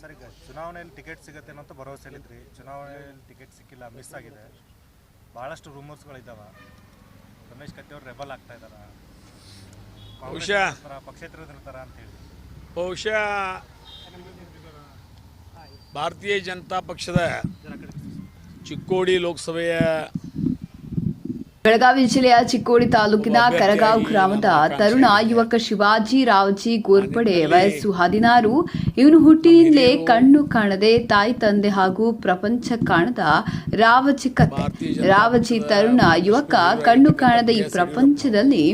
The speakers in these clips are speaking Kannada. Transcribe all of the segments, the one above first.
ಸರ್ ಈಗ ಚುನಾವಣೆಯಲ್ಲಿ ಟಿಕೆಟ್ ಸಿಗುತ್ತೆ ಅನ್ನೋ ಭರವಸೆ ಹೇಳಿದ್ರಿ. ಚುನಾವಣೆಯಲ್ಲಿ ಟಿಕೆಟ್ ಸಿಕ್ಕಿಲ್ಲ ಮಿಸ್ ಆಗಿದೆ. ಭಾಳಷ್ಟು ರೂಮರ್ಸ್ಗಳಿದ್ದಾವೆ ರಮೇಶ್ ಕತ್ತಿಯವ್ರು ರೆಬಲ್ ಆಗ್ತಾ ಇದ್ದಾರೆ ಬಹುಶಃ- ಪಕ್ಷೇತರದಿರ್ತಾರ ಅಂತ ಹೇಳಿ. ಬಹುಶಃ ಭಾರತೀಯ ಜನತಾ ಪಕ್ಷದ ಚಿಕ್ಕೋಡಿ ಲೋಕಸಭೆಯ ಬೆಳಗಾವಿ ಜಿಲ್ಲೆಯ ಚಿಕ್ಕೋಡಿ ತಾಲೂಕಿನ ಕರಗಾವ್ ಗ್ರಾಮದ ತರುಣ ಯುವಕ ಶಿವಾಜಿ ರಾವ್ಜಿ ಗೋರ್ಪಡೆ ವಯಸ್ಸು ಹದಿನಾರು. ಇವನು ಹುಟ್ಟಿನಿಂದಲೇ ಕಣ್ಣು ಕಾಣದೆ ತಾಯಿ ತಂದೆ ಹಾಗೂ ಪ್ರಪಂಚ ಕಾಣದ ರಾವಜಿ ಕತೆ ರಾವಜಿ ತರುಣ ಯುವಕ ಕಣ್ಣು ಕಾಣದ ಈ ಪ್ರಪಂಚದಲ್ಲಿ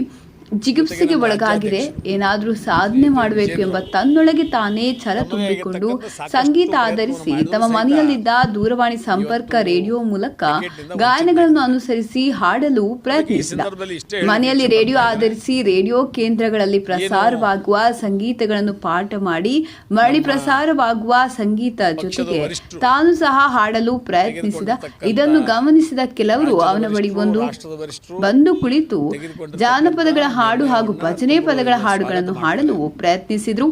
ಜಿಗುಪ್ಸೆಗೆ ಒಳಗಾಗಿದೆ. ಏನಾದರೂ ಸಾಧನೆ ಮಾಡಬೇಕು ಎಂಬ ತನ್ನೊಳಗೆ ತಾನೇ ಛಲ ತುಂಬಿಕೊಂಡು ಸಂಗೀತ ಆಧರಿಸಿ ತಮ್ಮ ಮನೆಯಲ್ಲಿದ್ದ ದೂರವಾಣಿ ಸಂಪರ್ಕ ರೇಡಿಯೋ ಮೂಲಕ ಗಾಯನಗಳನ್ನು ಅನುಸರಿಸಿ ಹಾಡಲು ಪ್ರಯತ್ನಿಸಿದ. ಮನೆಯಲ್ಲಿ ರೇಡಿಯೋ ಆಧರಿಸಿ ರೇಡಿಯೋ ಕೇಂದ್ರಗಳಲ್ಲಿ ಪ್ರಸಾರವಾಗುವ ಸಂಗೀತಗಳನ್ನು ಪಾಠ ಮಾಡಿ ಮರಳಿ ಪ್ರಸಾರವಾಗುವ ಸಂಗೀತ ಜೊತೆಗೆ ತಾನು ಸಹ ಹಾಡಲು ಪ್ರಯತ್ನಿಸಿದ. ಇದನ್ನು ಗಮನಿಸಿದ ಕೆಲವರು ಅವನ ಬಳಿ ಒಂದು ಬಂದು ಕುಳಿತು ಜಾನಪದಗಳ ಹಾಡು ಹಾಗೂ ಭಜನೆ ಪದಗಳ ಹಾಡುಗಳನ್ನು ಹಾಡಲು ಪ್ರಯತ್ನಿಸಿದ್ರು.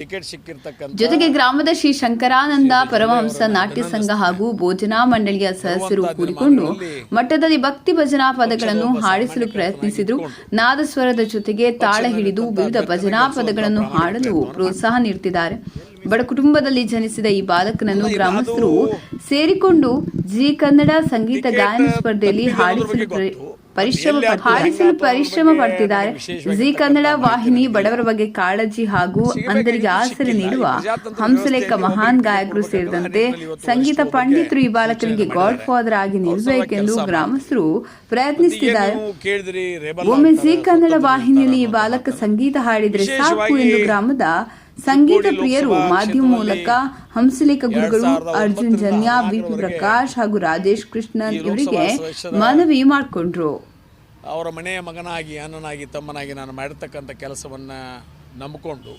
ಟಿಕೆಟ್ ಸಿಕ್ಕಿರ್ತಕ್ಕಂಥ ಜೊತೆಗೆ ಗ್ರಾಮದ ಶ್ರೀ ಶಂಕರಾನಂದ ಪರಮಹಂಸ ನಾಟ್ಯ ಸಂಘ ಹಾಗೂ ಭೋಜನಾ ಮಂಡಳಿಯ ಸದಸ್ಯರು ಕೂಡಿಕೊಂಡು ಮಠದಲ್ಲಿ ಭಕ್ತಿ ಭಜನಾ ಪದಗಳನ್ನು ಹಾಡಿಸಲು ಪ್ರಯತ್ನಿಸಿದ್ರು. ನಾದಸ್ವರದ ಜೊತೆಗೆ ತಾಳ ಹಿಡಿದು ವಿವಿಧ ಭಜನಾ ಪದಗಳನ್ನು ಹಾಡಲು ಪ್ರೋತ್ಸಾಹ ನೀಡುತ್ತಿದ್ದಾರೆ ಬಡ ಕುಟುಂಬದಲ್ಲಿ ಜನಿಸಿದ ಈ ಬಾಲಕನನ್ನು ಗ್ರಾಮಸ್ಥರು ಸೇರಿಕೊಂಡು ಜಿ ಕನ್ನಡ ಸಂಗೀತ ಗಾಯನ ಸ್ಪರ್ಧೆಯಲ್ಲಿ ಹಾಡಿಸಲು ಪರಿಶ್ರಮ ಹಾರಿಸಲು ಪರಿಶ್ರಮ ಪಡ್ತಿದ್ದಾರೆ. ಜಿ ಕನ್ನಡ ವಾಹಿನಿ ಬಡವರ ಬಗ್ಗೆ ಕಾಳಜಿ ಹಾಗೂ ಅಂಧರಿಗೆ ಆಸರೆ ನೀಡುವ ಹಂಸಲೇಖ ಮಹಾನ್ ಗಾಯಕರು ಸೇರಿದಂತೆ ಸಂಗೀತ ಪಂಡಿತರು ಈ ಬಾಲಕನಿಗೆ ಗಾಡ್ ಫಾದರ್ ಆಗಿ ನಿಲ್ಲಬೇಕೆಂದು ಗ್ರಾಮಸ್ಥರು ಪ್ರಯತ್ನಿಸುತ್ತಿದ್ದಾರೆ ಒಮ್ಮೆ ಜಿ ಕನ್ನಡ ವಾಹಿನಿಯಲ್ಲಿ ಈ ಬಾಲಕ ಸಂಗೀತ ಹಾಡಿದ್ರೆ ಸಾಕು ಎಂದು ಗ್ರಾಮದ ಸಂಗೀತ ಪ್ರಿಯರು ಮಾಧ್ಯಮ ಮೂಲಕ ಹಂಸಲೇಖ ಗುರುಗಳು ಅರ್ಜುನ್ ಜನ್ಯ ಬಿಪಿ ಪ್ರಕಾಶ್ ಹಾಗೂ ರಾಜೇಶ್ ಕೃಷ್ಣನ್ ಇವರಿಗೆ ಮನವಿ ಮಾಡಿಕೊಂಡ್ರು. ಅವರ ಮನೆಯ ಮಗನಾಗಿ ಅಣ್ಣನಾಗಿ ತಮ್ಮನಾಗಿ ನಾನು ಮಾಡಿರ್ತಕ್ಕಂಥ ಕೆಲಸವನ್ನು ನಂಬಿಕೊಂಡು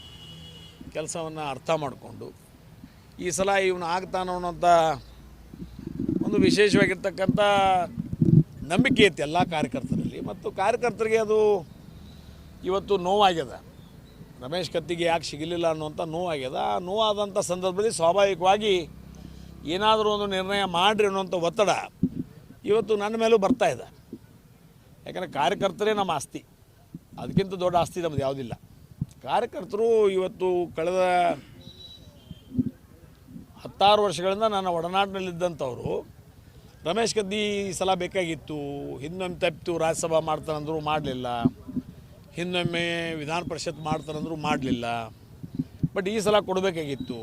ಕೆಲಸವನ್ನು ಅರ್ಥ ಮಾಡಿಕೊಂಡು ಈ ಸಲ ಇವನು ಆಗ್ತಾನ ಅನ್ನೋಂಥ ಒಂದು ವಿಶೇಷವಾಗಿರ್ತಕ್ಕಂಥ ನಂಬಿಕೆ ಐತೆ ಎಲ್ಲ ಕಾರ್ಯಕರ್ತರಲ್ಲಿ. ಮತ್ತು ಕಾರ್ಯಕರ್ತರಿಗೆ ಅದು ಇವತ್ತು ನೋವಾಗ್ಯದ. ರಮೇಶ್ ಕತ್ತಿಗೆ ಯಾಕೆ ಸಿಗಲಿಲ್ಲ ಅನ್ನುವಂಥ ನೋವಾಗ್ಯದ. ಆ ನೋವಾದಂಥ ಸಂದರ್ಭದಲ್ಲಿ ಸ್ವಾಭಾವಿಕವಾಗಿ ಏನಾದರೂ ಒಂದು ನಿರ್ಣಯ ಮಾಡಿರಿ ಅನ್ನುವಂಥ ಒತ್ತಡ ಇವತ್ತು ನನ್ನ ಮೇಲೂ ಬರ್ತಾ ಇದೆ. ಯಾಕಂದರೆ ಕಾರ್ಯಕರ್ತರೇ ನಮ್ಮ ಆಸ್ತಿ. ಅದಕ್ಕಿಂತ ದೊಡ್ಡ ಆಸ್ತಿ ನಮ್ಮದು ಯಾವುದಿಲ್ಲ. ಕಾರ್ಯಕರ್ತರು ಇವತ್ತು ಕಳೆದ ಹತ್ತಾರು ವರ್ಷಗಳಿಂದ ನನ್ನ ಒಡನಾಡಿನಲ್ಲಿದ್ದಂಥವರು ರಮೇಶ್ ಕದ್ದಿ ಸಲ ಬೇಕಾಗಿತ್ತು, ಹಿಂದೊಮ್ಮೆ ತಪ್ಪಿತು, ರಾಜ್ಯಸಭಾ ಮಾಡ್ತಾರಂದ್ರು ಮಾಡಲಿಲ್ಲ. ಹಿಂದೊಮ್ಮೆ ವಿಧಾನ ಪರಿಷತ್ ಮಾಡ್ತಾರಂದ್ರೂ ಮಾಡಲಿಲ್ಲ. ಬಟ್ ಈ ಸಲ ಕೊಡಬೇಕಾಗಿತ್ತು.